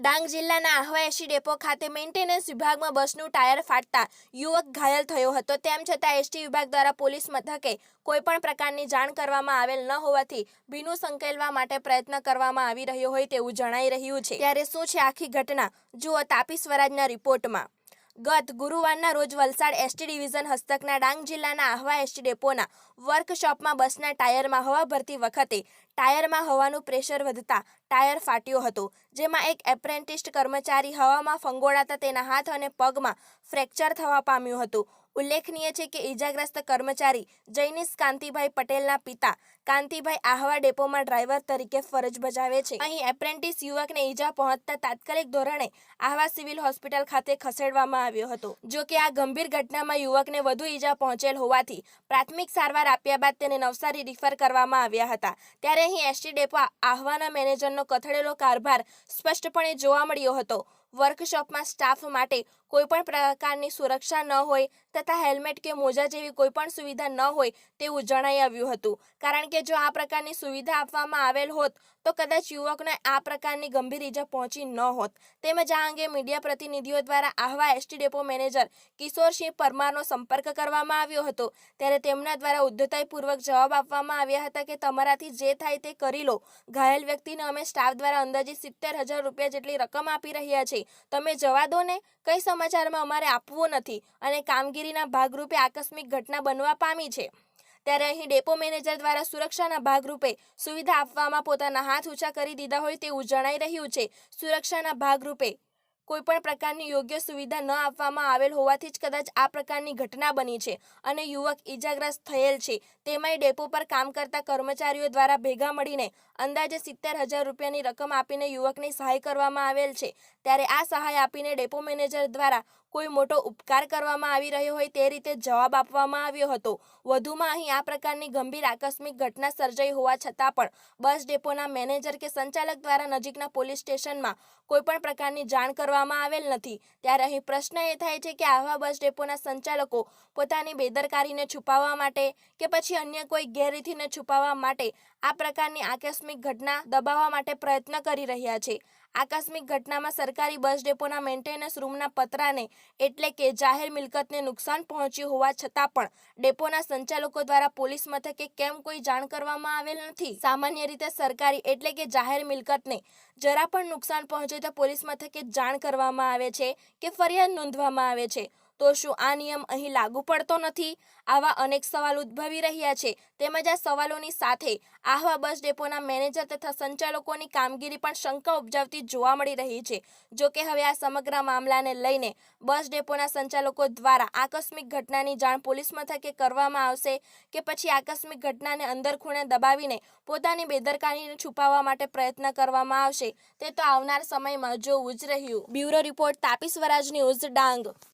ડાંગ જિલ્લાના આહવા એસી ડેપો ખાતે મેન્ટેનન્સ વિભાગમાં બસનું ટાયર ફાટતા યુવક ઘાયલ થયો હતો. તેમ છતાં એસટી વિભાગ દ્વારા પોલીસ મથકે કોઈપણ પ્રકારની જાણ કરવામાં આવેલ ન હોવાથી ભીનું સંકેલવા માટે પ્રયત્ન કરવામાં આવી રહ્યો હોય તેવું જણાઈ રહ્યું છે. ત્યારે શું છે આખી ઘટના? જુઓ તાપી સ્વરાજના રિપોર્ટમાં. ગત ગુરુવારના રોજ વલસાડ એસટી ડિવિઝન હસ્તકના ડાંગ જિલ્લાના આહવા એસટી ડેપોના વર્કશોપમાં બસના ટાયરમાં હવા ભરતી વખતે ટાયરમાં હવાનું પ્રેશર વધતા ટાયર ફાટ્યો હતો, જેમાં એક એપ્રેન્ટિસ્ટ કર્મચારી હવામાં ફંગોળાતા તેના હાથ અને પગમાં ફ્રેક્ચર થવા પામ્યું હતું. ઉલ્લેખનીય છે કે ઈજાગ્રસ્ત કર્મચારી જૈનિશ કાંતિભાઈ પટેલના પિતા કાંતિભાઈ આહવા ડેપોમાં ડ્રાઈવર તરીકે ફરજ બજાવે છે. અહીં એપ્રેન્ટિસ યુવકને ઈજા પહોંચતા તાત્કાલિક ધોરણે આહવા સિવિલ હોસ્પિટલ ખાતે ખસેડવામાં આવ્યો હતો. જો કે આ ગંભીર ઘટનામાં યુવકને વધુ ઈજા પહોંચેલ હોવાથી પ્રાથમિક સારવાર આપ્યા બાદ તેને નવસારી રિફર કરવામાં આવ્યા હતા. ત્યારે અહીં એસટી ડેપો આહવાના મેનેજરનો કથળેલો કારભાર સ્પષ્ટપણે જોવા મળ્યો હતો. વર્કશોપમાં સ્ટાફ માટે કોઈપણ પ્રકારની સુરક્ષા ન હોય તથા હેલ્મેટ કે મોજા જેવી કોઈપણ સુવિધા ન હોય તેવું જણાઈ આવ્યું હતું. કારણ કે જો આ પ્રકારની સુવિધા આપવામાં આવેલ હોત તો કદાચ યુવકને આ પ્રકારની ગંભીર ઈજા પહોંચી ન હોત. તેમજ આ અંગે મીડિયા પ્રતિનિધિઓ દ્વારા Ahwa ST depot manager Kishorsinh પરમારનો સંપર્ક કરવામાં આવ્યો હતો. ત્યારે તેમના દ્વારા ઉદ્ધતાઈપૂર્વક જવાબ આપવામાં આવ્યા હતા કે તમારાથી જે થાય તે કરી લો. ઘાયલ વ્યક્તિને અમે સ્ટાફ દ્વારા અંદાજે સિત્તેર હજાર રૂપિયા જેટલી રકમ આપી રહ્યા છીએ. તમે જવા દો ને. કઈ સમાચારમાં અમારે આપવું નથી અને કામગીરીના ભાગરૂપે આકસ્મિક ઘટના બનવા પામી છે. ત્યારે અહીં ડેપો મેનેજર દ્વારા સુરક્ષાના ભાગરૂપે સુવિધા આપવામાં પોતાના હાથ ઊંચા કરી દીધા હોય તેવું જણાઈ રહ્યું છે. સુરક્ષાના ભાગરૂપે કોઈપણ પ્રકારની યોગ્ય સુવિધા ન આપવામાં આવેલ હોવાથી જ કદાચ આ પ્રકારની ઘટના બની છે અને યુવક ઈજાગ્રસ્ત થયેલ છે. તેમાંય ડેપો પર કામ કરતા કર્મચારીઓ દ્વારા ભેગા મળીને અંદાજે સિત્તેર હજાર રૂપિયાની રકમ આપીને યુવકની સહાય કરવામાં આવેલ છે. ત્યારે આ સહાય આપીને ડેપો મેનેજર દ્વારા કોઈ મોટો ઉપકાર કરવામાં આવી રહ્યો હોય તે રીતે જવાબ આપવામાં આવ્યો હતો. વધુમાં અહીં આ પ્રકારની ગંભીર આકસ્મિક ઘટના સર્જાઈ હોવા છતાં પણ બસ ડેપોના મેનેજર કે સંચાલક દ્વારા નજીકના પોલીસ સ્ટેશનમાં કોઈપણ પ્રકારની જાણ કરવામાં આવેલ નથી. ત્યારે અહીં પ્રશ્ન એ થાય છે કે આવા બસ ડેપોના સંચાલકો પોતાની બેદરકારીને છુપાવવા માટે કે પછી અન્ય કોઈ ગેરરીતિને છુપાવવા માટે આ પ્રકારની આકસ્મિક ઘટના દબાવવા માટે પ્રયત્ન કરી રહ્યા છે. આકસ્મિક ઘટનામાં સરકારી બસ ડેપોના મેન્ટેનન્સ રૂમના પતરાને એટલે કે જાહેર મિલકતને નુકસાન પહોંચ્યું હોવા છતાં પણ ડેપોના સંચાલકો દ્વારા પોલીસ મથકે કેમ કોઈ જાણ કરવામાં આવેલ નથી? સામાન્ય રીતે સરકારી એટલે કે જાહેર મિલકતને જરા પણ નુકસાન પહોંચે તો પોલીસ મથકે જાણ કરવામાં આવે છે કે ફરિયાદ નોંધવામાં આવે છે. તો શું આ નિયમ અહીં લાગુ પડતો નથી? આવા અનેક સવાલ ઉદ્ભવી રહ્યા છે. તેમજ આ સવાલોની સાથે આહવા બસ ડેપોના મેનેજર તથા સંચાલકોની કામગીરી પણ શંકા ઉપજાવતી જોવા મળી રહી છે. જો કે હવે આ સમગ્ર મામલાને લઈને બસ ડેપોના સંચાલકો દ્વારા આકસ્મિક ઘટનાની જાણ પોલીસ મથકે કરવામાં આવશે કે પછી આકસ્મિક ઘટનાને અંદર ખૂણે દબાવીને પોતાની બેદરકારીને છુપાવવા માટે પ્રયત્ન કરવામાં આવશે, તે તો આવનાર સમયમાં જોવું જ રહ્યું. Bureau report Tapi Swaraj news Dang.